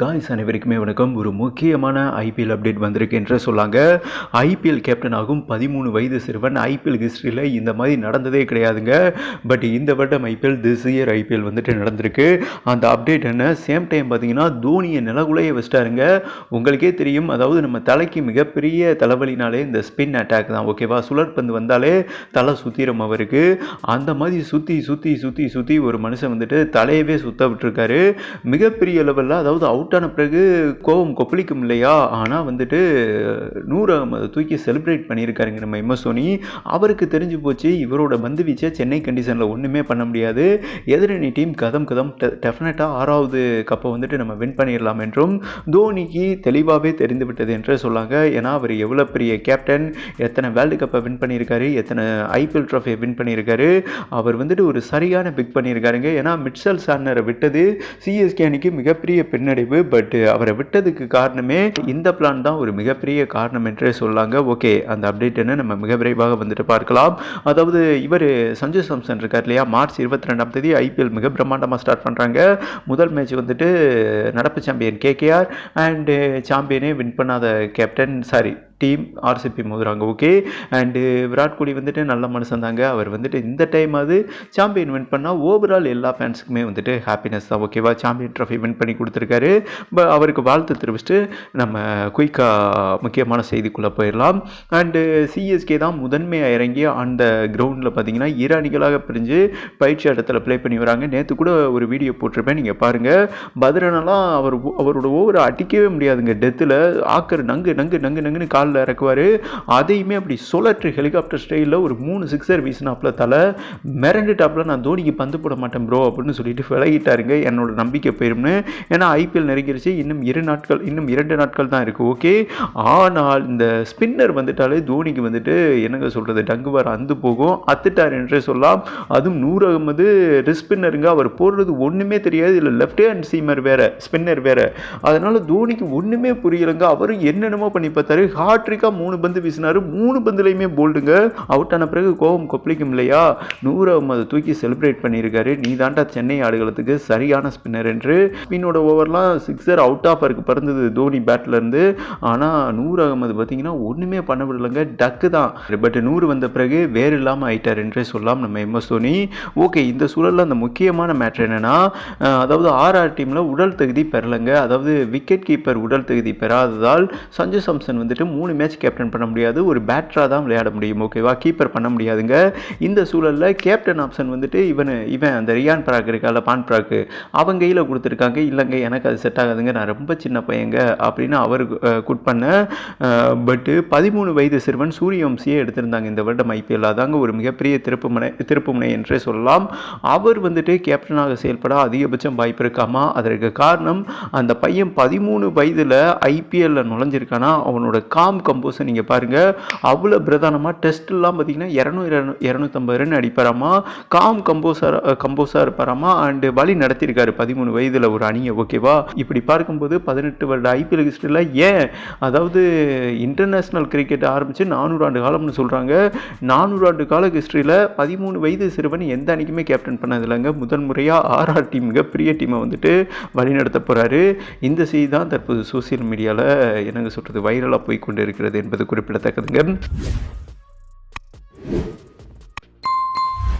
Guys அனைவருக்குமே வணக்கம். ஒரு முக்கியமான ஐபிஎல் அப்டேட் வந்திருக்கு என்று சொல்லாங்க. ஐபிஎல் கேப்டன் ஆகும் பதிமூணு வயது சிறுவன். ஐபிஎல் ஹிஸ்ட்ரியில் இந்த மாதிரி நடந்ததே கிடையாதுங்க. பட் இந்த வருடம் ஐபிஎல் திஸ் இயர் ஐபிஎல் வந்துட்டு நடந்திருக்கு. அந்த அப்டேட் என்ன? சேம் டைம் பார்த்தீங்கன்னா தோனியை நிலகுலைய வச்சிட்டாருங்க. உங்களுக்கே தெரியும். அதாவது நம்ம தலைக்கு மிகப்பெரிய தலைவலினாலே இந்த ஸ்பின் அட்டாக் தான். ஓகேவா சுழற்பந்து வந்தாலே தலை சுத்திரம் அவருக்கு. அந்த மாதிரி சுற்றி சுற்றி சுற்றி சுற்றி ஒரு மனுஷன் வந்துட்டு தலையவே சுத்த விட்டுருக்காரு. மிகப்பெரிய லெவலில் அதாவது அவுட் ஆன பிறகு கோபம் கொப்பளிக்கும் இல்லையா? ஆனால் வந்துட்டு நூறு அகமது தூக்கி செலிப்ரேட் பண்ணியிருக்காருங்க நம்ம எம்எஸ்தோனி அவருக்கு தெரிஞ்சு போச்சு இவரோட பந்து வீச்சை சென்னை கண்டிஷனில் ஒன்றுமே பண்ண முடியாது. எதிரணி டீம் கதம் கதம் டெஃபினட்டாக ஆறாவது கப்பை வந்துட்டு நம்ம வின் பண்ணிடலாம் என்றும் தோனிக்கு தெளிவாகவே தெரிந்து விட்டது என்று சொல்லாங்க. ஏன்னா அவர் எவ்வளோ பெரிய கேப்டன் எத்தனை வேர்ல்டு கப்பை வின் பண்ணியிருக்காரு எத்தனை ஐபிஎல் ட்ராஃபியை வின் பண்ணியிருக்காரு அவர் வந்துட்டு ஒரு சரியான பிக் பண்ணியிருக்காருங்க. ஏன்னா மிட்சல் சார்னரை விட்டது சிஎஸ்கே அணிக்கு மிகப்பெரிய பின்னடைவு. பட் அவரை விட்டதுக்கு காரணமே இந்த பிளான் தான் ஒரு மிகப்பெரிய காரணம் என்றே சொல்லாங்க. ஓகே அந்த அப்டேட் என்ன? நம்ம மிக விரைவாக வந்துட்டு பார்க்கலாம். அதாவது இவர் சஞ்சு சாம்சன் இருக்கார் இல்லையா? மார்ச் இருபத்தி ரெண்டாம் தேதி ஐபிஎல் மிக பிரம்மாண்டமாக ஸ்டார்ட் பண்ணுறாங்க முதல் மேட்ச் வந்துட்டு நடப்பு சாம்பியன் கேகேஆர் அண்டு சாம்பியனே வின் பண்ணாத கேப்டன் சாரி டீம் ஆர்சிபி மோதுறாங்க. ஓகே அண்டு விராட் கோலி வந்துட்டு நல்ல மனுஷன் தாங்க. அவர் வந்துட்டு இந்த டைம் அது சாம்பியன் வின் பண்ணால் ஓவரால் எல்லா ஃபேன்ஸுக்குமே வந்துட்டு ஹாப்பினஸ் தான். ஓகேவா சாம்பியன் ட்ராஃபி வின் பண்ணி கொடுத்துருக்காரு. ப அவருக்கு வாழ்த்து தெரிவிச்சுட்டு நம்ம குயிக்காக முக்கியமான செய்திக்குள்ளே போயிடலாம். அண்டு சிஎஸ்கே தான் முதன்மையாக இறங்கி அந்த கிரவுண்டில் பார்த்தீங்கன்னா இரு அணிகளாக பிரிஞ்சு பயிற்சி இடத்துல ப்ளே பண்ணி வராங்க. நேற்று கூட ஒரு வீடியோ போட்டிருப்பேன். நீங்கள் பாருங்கள் பத்ரனெல்லாம் அவர் அவரோட ஓவரை அடிக்கவே முடியாதுங்க. டெத்தில் ஆக்கர் நங்கு நங்கு நங்கு நங்குன்னு காலில் இறக்குவார். அதையுமே அப்படி சுழற்று ஹெலிகாப்டர் ஸ்டைலில் ஒரு மூணு சிக்ஸர் வீசினாப்புல தலை மிரண்டுட்டாப்புல நான் தோனிக்கு பந்து போட மாட்டேன் ப்ரோ அப்படின்னு சொல்லிட்டு விலகிட்டாருங்க. என்னோட நம்பிக்கை போயிரும்னு. ஏன்னா ஐபிஎல் நெருங்கிருச்சு. இன்னும் இரு நாட்கள் இன்னும் இரண்டு நாட்கள் தான் இருக்குது ஓகே? ஆனால் இந்த ஸ்பின்னர் வந்துட்டாலே தோனிக்கு வந்துட்டு என்னங்க சொல்கிறது டங்குவார் அந்து போகும். அத்துட்டார் என்றே சொல்லலாம். அதுவும் நூறு அகமது ஸ்பின்னருங்க. அவர் போடுறது ஒன்றுமே தெரியாது. இல்லை லெஃப்ட் ஹேண்ட் சீமர் வேற ஸ்பின்னர் வேற. அதனால் தோனிக்கு ஒன்றுமே புரியலைங்க. அவரும் என்னென்னமோ பண்ணி பார்த்தாரு. ஹாட்ரிக்காக மூணு பந்து வீசினாரு. மூணு பந்துலையுமே போல்டுங்க. அவுட் ஆன பிறகு கோபம் கொப்பளிக்கும் இல்லையா? நூறு அகமது தூக்கி செலிப்ரேட் பண்ணியிருக்காரு. நீ தாண்டா சென்னை ஆடுகளத்துக்கு சரியான ஸ்பின்னர் என்று. ஸ்பின்னோட ஓவர்லாம் சிக்ஸர் அவுட் ஆஃப் இருக்கு. பறந்தது தோனி பேட்லேருந்து ஆனால் நூறு அகமது பார்த்தீங்கன்னா ஒன்றுமே பண்ண விடலைங்க. டக்கு தான். பட் நூறு வந்த பிறகு வேறு இல்லாமல் ஆயிட்டார் என்றே சொல்லலாம் நம்ம எம்எஸ் தோனி. ஓகே இந்த சூழலில் அந்த முக்கியமான மேட்ரு என்னென்னா அதாவது ஆர்ஆர் டீமில் உடல் தகுதி பெறலைங்க. அதாவது விக்கெட் கீப்பர் உடல் தகுதி பெறாததால் சஞ்சு சாம்சன் வந்துட்டு மூணு மூணு மேட்ச் கேப்டன் பண்ண முடியாது. ஒரு பேட்டராக தான் விளையாட முடியும் ஓகேவா கீப்பர் பண்ண முடியாதுங்க. இந்த சூழலில் கேப்டன் ஆப்ஷன் வந்துட்டு இவன் இவன் அந்த ரியான் பராக் இருக்கால பான் ப்ராக்கு அவங்க கையில் கொடுத்துருக்காங்க. இல்லைங்க எனக்கு அது செட் ஆகாதுங்க. நான் ரொம்ப சின்ன பையங்க அப்படின்னு அவர் குட் பண்ண பட்டு பதிமூணு வயது சிறுவன் சூரியவம்சியே எடுத்திருந்தாங்க இந்த வருடம் ஐபிஎல் அதாங்க ஒரு மிகப்பெரிய திருப்புமுனை திருப்புமுனை என்றே சொல்லலாம். அவர் வந்துட்டு கேப்டனாக செயல்பட அதிகபட்சம் வாய்ப்பு இருக்காமா? அதற்கு காரணம் அந்த பையன் பதிமூணு வயதில் ஐபிஎல்ல நுழைஞ்சிருக்கானா? அவனோட காம் கம்போஸை நீங்கள் பாருங்கள் அவ்வளோ பிரதானமாக டெஸ்ட்லாம் பார்த்தீங்கன்னா இரநூறு இரநூத்தம்பது ரன் அடிப்பாராமா? காம் கம்போசர் கம்போஸாக இருப்பாராமா? அண்டு வழி நடத்தியிருக்காரு பதிமூணு வயதில் ஒரு அணியை ஓகேவா இப்படி பார்க்கும்போது பதினெட்டு வருட ஐபிஎல் ஹிஸ்டரியில் ஏன் அதாவது இன்டர்நேஷ்னல் கிரிக்கெட் ஆரம்பித்து நானூறு ஆண்டு காலம்னு சொல்கிறாங்க நானூறு ஆண்டு கால ஹிஸ்டரியில் பதிமூணு வயது சிறுவன் எந்த அணிக்குமே கேப்டன் பண்ணதில்லைங்க முதன்முறையாக ஆர்ஆர் டீம் மிகப்பெரிய டீமை வந்துட்டு வழிநடத்த போகிறாரு இந்த செய்தி தான் தற்போது சோசியல் மீடியாவில் என்னங்க சொல்கிறது வைரலாக போய் கொண்டு இருக்கிறது என்பது குறிப்பிடத்தக்கதுங்க.